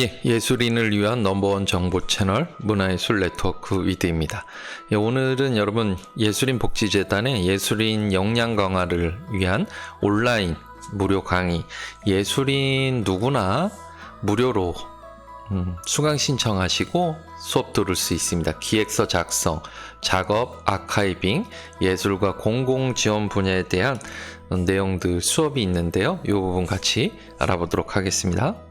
예, 예술인을 위한 넘버원 정보 채널 문화예술 네트워크 위드입니다. 예, 오늘은 여러분 예술인 복지재단의 예술인 역량 강화를 위한 온라인 무료 강의 예술인 누구나 무료로 음, 수강 신청하시고 수업 들을 수 있습니다. 기획서 작성, 작업, 아카이빙, 예술과 공공 지원 분야에 대한 내용들 수업이 있는데요. 이 부분 같이 알아보도록 하겠습니다.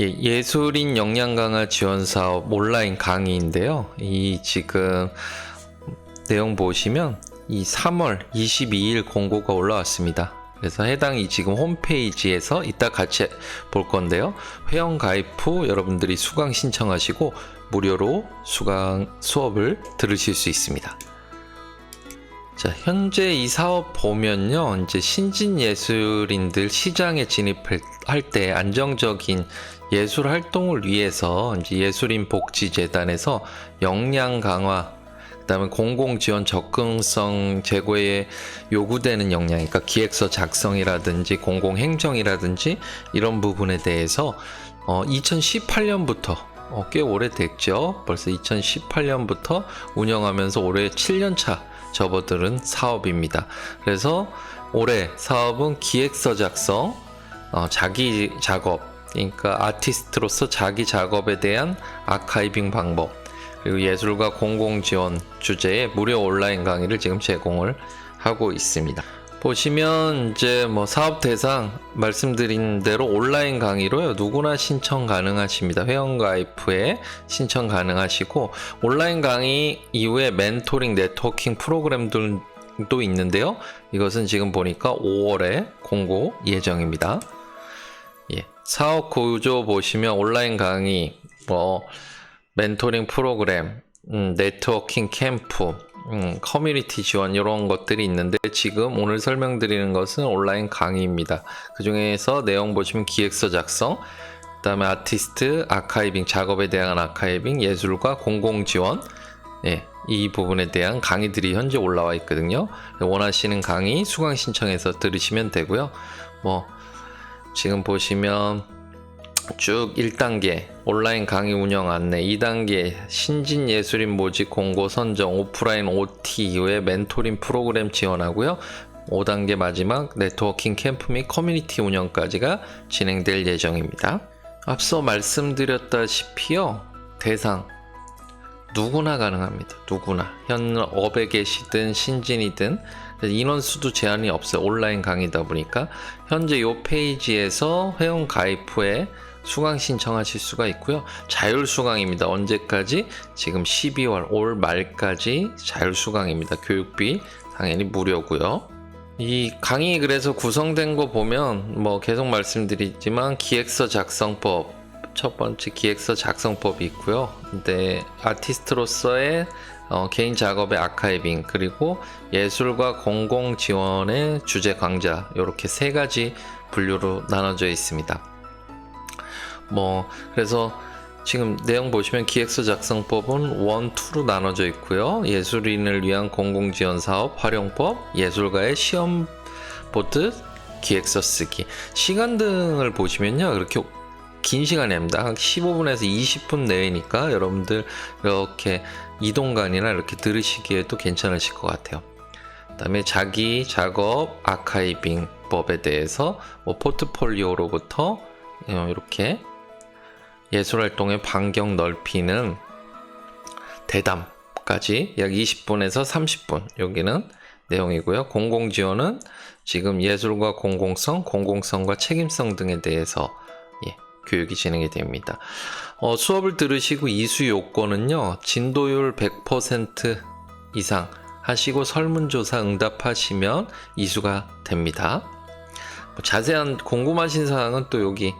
예, 예술인 역량 강화 지원 사업 온라인 강의인데요. 이 지금 내용 보시면 이 3월 22일 공고가 올라왔습니다. 그래서 해당이 지금 홈페이지에서 이따 같이 볼 건데요. 회원 가입 후 여러분들이 수강 신청하시고 무료로 수강 수업을 들으실 수 있습니다. 자, 현재 이 사업 보면요. 이제 신진 예술인들 시장에 진입할 때 안정적인 예술 활동을 위해서 이제 예술인 복지 재단에서 역량 강화 그다음에 공공 지원 접근성 제고에 요구되는 역량, 그러니까 기획서 작성이라든지 공공 행정이라든지 이런 부분에 대해서 어, 2018년부터 어, 꽤 오래됐죠. 벌써 2018년부터 운영하면서 올해 7년 차 접어드는 사업입니다. 그래서 올해 사업은 기획서 작성, 어, 자기 작업, 그러니까 아티스트로서 자기 작업에 대한 아카이빙 방법, 그리고 예술과 공공 지원 주제의 무료 온라인 강의를 지금 제공을 하고 있습니다. 보시면 이제 뭐 사업 대상 말씀드린 대로 온라인 강의로요. 누구나 신청 가능하십니다. 회원 가입 후에 신청 가능하시고 온라인 강의 이후에 멘토링 네트워킹 프로그램들도 있는데요. 이것은 지금 보니까 5월에 공고 예정입니다. 예, 사업 구조 보시면 온라인 강의 뭐 멘토링 프로그램 음, 네트워킹 캠프 음, 커뮤니티 지원 이런 것들이 있는데 지금 오늘 설명드리는 것은 온라인 강의입니다. 그 중에서 내용 보시면 기획서 작성, 그다음에 아티스트 아카이빙 작업에 대한 아카이빙, 예술과 공공 지원, 예, 이 부분에 대한 강의들이 현재 올라와 있거든요. 원하시는 강의 수강 신청해서 들으시면 되고요. 뭐 지금 보시면 쭉 1단계 온라인 강의 운영 안내 2단계 신진 예술인 모집 공고 선정 오프라인 OT 이후에 멘토링 프로그램 지원하고요. 5단계 마지막 네트워킹 캠프 및 커뮤니티 운영까지가 진행될 예정입니다. 앞서 말씀드렸다시피요 대상 누구나 가능합니다. 누구나. 현 업에 계시든 신진이든. 인원수도 제한이 없어요. 온라인 강의다 보니까. 현재 이 페이지에서 회원 가입 후에 수강 신청하실 수가 있고요. 자율 수강입니다. 언제까지? 지금 12월 올 말까지 자율 수강입니다. 교육비 당연히 무료고요. 이 강의 그래서 구성된 거 보면 뭐 계속 말씀드리지만 기획서 작성법 첫 번째 기획서 작성법이 있고요. 근데 아티스트로서의 어, 개인 작업의 아카이빙 그리고 예술과 공공 지원의 주제 강좌 이렇게 세 가지 분류로 나눠져 있습니다. 뭐 그래서 지금 내용 보시면 기획서 작성법은 원, 투로 나눠져 있고요. 예술인을 위한 공공지원 사업 활용법, 예술가의 시험 보드 기획서 쓰기. 시간 등을 보시면요. 그렇게 긴 시간입니다. 한 15분에서 20분 내외니까 여러분들 이렇게 이동간이나 이렇게 들으시기에도 괜찮으실 것 같아요. 그다음에 자기 작업 아카이빙 법에 대해서 뭐 포트폴리오로부터 어, 이렇게 예술활동의 반경 넓히는 대담까지 약 20분에서 30분 여기는 내용이고요. 공공지원은 지금 예술과 공공성, 공공성과 책임성 등에 대해서 예, 교육이 진행이 됩니다. 어, 수업을 들으시고 이수 요건은요. 진도율 100% 이상 하시고 설문조사 응답하시면 이수가 됩니다. 뭐 자세한 궁금하신 사항은 또 여기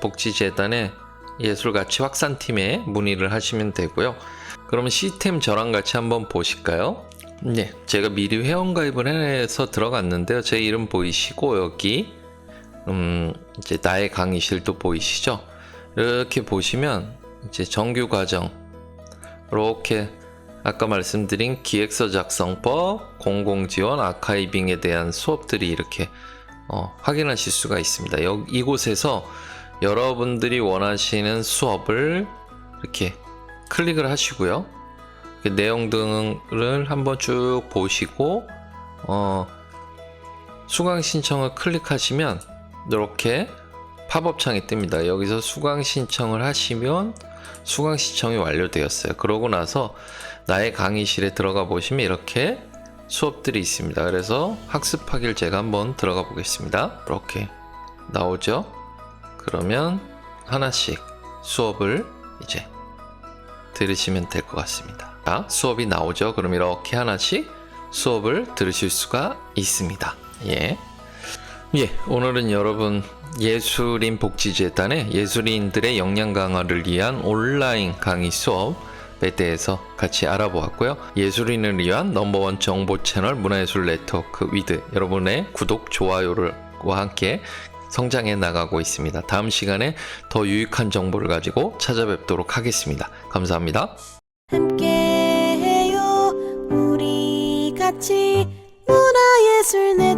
복지재단의 예술가치 확산팀에 문의를 하시면 되고요. 그러면 시스템 저랑 같이 한번 보실까요? 네, 제가 미리 회원가입을 해서 들어갔는데요. 제 이름 보이시고 여기 음, 이제 나의 강의실도 보이시죠? 이렇게 보시면 이제 정규 과정 이렇게 아까 말씀드린 기획서 작성법, 공공지원, 아카이빙에 대한 수업들이 이렇게 어, 확인하실 수가 있습니다. 여, 이곳에서 여러분들이 원하시는 수업을 이렇게 클릭을 하시고요. 그 내용 등을 한번 쭉 보시고 어, 수강 신청을 클릭하시면 이렇게 팝업 창이 뜹니다. 여기서 수강 신청을 하시면 수강 신청이 완료되었어요. 그러고 나서 나의 강의실에 들어가 보시면 이렇게 수업들이 있습니다. 그래서 학습하기를 제가 한번 들어가 보겠습니다. 이렇게 나오죠? 그러면 하나씩 수업을 이제 들으시면 될 것 같습니다. 자, 수업이 나오죠? 그럼 이렇게 하나씩 수업을 들으실 수가 있습니다. 예. 예, 오늘은 여러분 예술인 복지재단의 예술인들의 역량 강화를 위한 온라인 강의 수업에 대해서 같이 알아보았고요. 예술인을 위한 넘버원 정보 채널 문화예술 네트워크 위드 여러분의 구독, 좋아요와 함께 성장해 나가고 있습니다. 다음 시간에 더 유익한 정보를 가지고 찾아뵙도록 하겠습니다. 감사합니다. 함께해요 우리 같이 문화예술 네트워크